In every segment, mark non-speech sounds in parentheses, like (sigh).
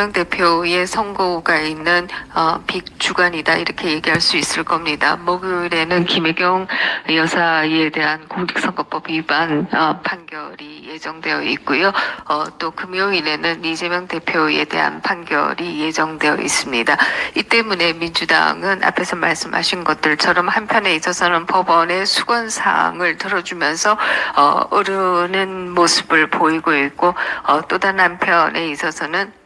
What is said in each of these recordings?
이재명 대표의 선거가 있는 어, 빅 주간이다 이렇게 얘기할 수 있을 겁니다. 목요일에는 김혜경 여사에 대한 공직선거법 위반 어, 판결이 예정되어 있고요. 어, 또 금요일에는 이재명 대표에 대한 판결이 예정되어 있습니다. 이 때문에 민주당은 앞에서 말씀하신 것들처럼 한편에 있어서는 법원의 수건 사항을 들어주면서 어, 오르는 모습을 보이고 있고 어, 또 다른 한편에 있어서는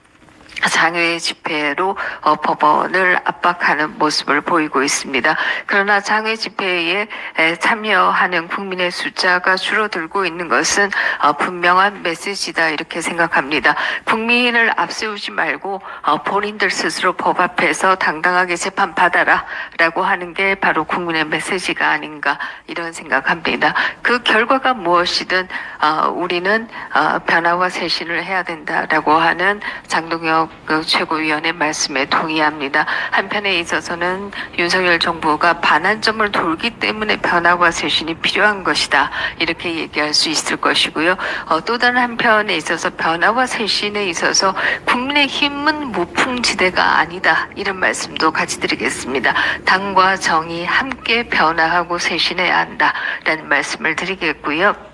장외 집회로 어, 법원을 압박하는 모습을 보이고 있습니다. 그러나 장외 집회에 에, 참여하는 국민의 숫자가 줄어들고 있는 것은 어, 분명한 메시지다 이렇게 생각합니다. 국민을 앞세우지 말고 어, 본인들 스스로 법 앞에서 당당하게 재판 받아라라고 하는 게 바로 국민의 메시지가 아닌가 이런 생각합니다. 그 결과가 무엇이든 어, 우리는 어, 변화와 쇄신을 해야 된다라고 하는 장동 혁그 최고위원의 말씀에 동의합니다. 한편에 있어서는 윤석열 정부가 반환점을 돌기 때문에 변화와 쇄신이 필요한 것이다 이렇게 얘기할 수 있을 것이고요. 어, 또 다른 한편에 있어서 변화와 쇄신에 있어서 국민의 힘은 무풍지대가 아니다 이런 말씀도 같이 드리겠습니다. 당과 정이 함께 변화하고 쇄신해야 한다라는 말씀을 드리겠고요.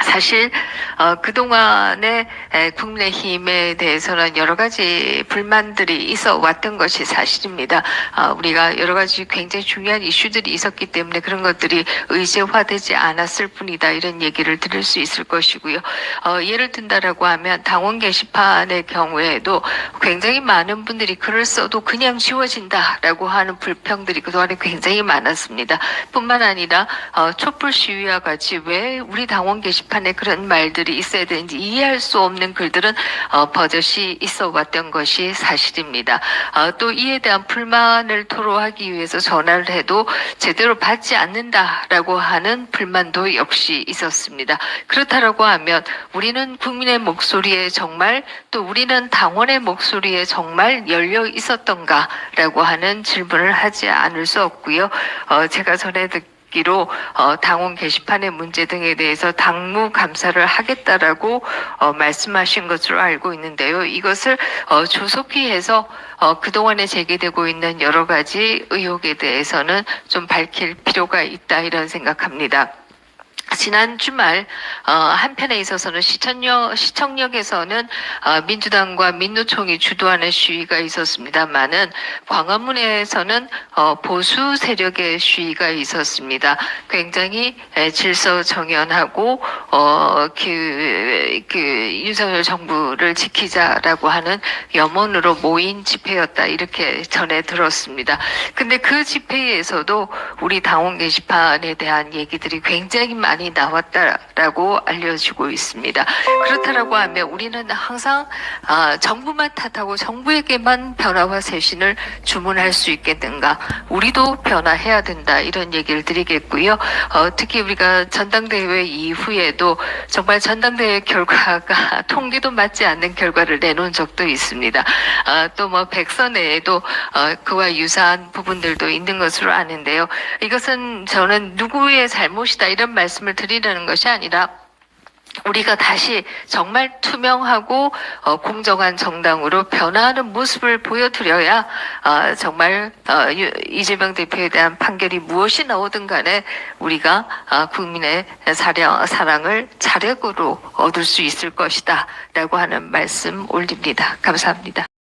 사실 어, 그동안에 에, 국민의힘에 대해서는 여러 가지 불만들이 있어 왔던 것이 사실입니다. 어, 우리가 여러 가지 굉장히 중요한 이슈들이 있었기 때문에 그런 것들이 의제화되지 않았을 뿐이다 이런 얘기를 들을 수 있을 것이고요. 어, 예를 든다라고 하면 당원 게시판의 경우에도 굉장히 많은 분들이 글을 써도 그냥 지워진다라고 하는 불평들이 그동안에 굉장히 많았습니다. 뿐만 아니라 어, 촛불 시위와 같이 왜 우리 당원 게시판 에 그런 말들이 있어야 되는지 이해할 수 없는 글들은 어, 버젓이 있어 왔던 것이 사실입니다. 어, 또 이에 대한 불만을 토로하기 위해서 전화를 해도 제대로 받지 않는다라고 하는 불만도 역시 있었습니다. 그렇다라고 하면 우리는 국민의 목소리에 정말 또 우리는 당원의 목소리에 정말 열려 있었던가라고 하는 질문을 하지 않을 수 없고요. 어, 제가 전에 듣 기로 어, 당원 게시판의 문제 등에 대해서 당무 감사를 하겠다라고 어, 말씀하신 것으로 알고 있는데요. 이것을 어, 조속히 해서 어, 그동안에 제기되고 있는 여러 가지 의혹에 대해서는 좀 밝힐 필요가 있다 이런 생각합니다. 지난 주말 어, 한편에 있어서는 시청역 시청역에서는 어, 민주당과 민노총이 주도하는 시위가 있었습니다만은 광화문에서는 어, 보수 세력의 시위가 있었습니다. 굉장히 에, 질서 정연하고 어, 그, 그 윤석열 정부를 지키자라고 하는 염원으로 모인 집회였다 이렇게 전해 들었습니다. 근데 그 집회에서도 우리 당원 게시판에 대한 얘기들이 굉장히 많이 나왔다라고 알려지고 있습니다. 그렇다라고 하면 우리는 항상 아, 정부만 탓하고 정부에게만 변화와 쇄신을 주문할 수 있겠는가? 우리도 변화해야 된다 이런 얘기를 드리겠고요. 어, 특히 우리가 전당대회 이후에도 정말 전당대회 결과가 (laughs) 통계도 맞지 않는 결과를 내놓은 적도 있습니다. 아, 또뭐 백선에도 어, 그와 유사한 부분들도 있는 것으로 아는데요. 이것은 저는 누구의 잘못이다 이런 말씀을 드리려는 것이 아니라 우리가 다시 정말 투명하고 어, 공정한 정당으로 변화하는 모습을 보여드려야 어, 정말 어, 유- 이재명 대표에 대한 판결이 무엇이 나오든 간에 우리가 어, 국민의 사랑, 사랑을 자력으로 얻을 수 있을 것이다 라고 하는 말씀 올립니다. 감사합니다.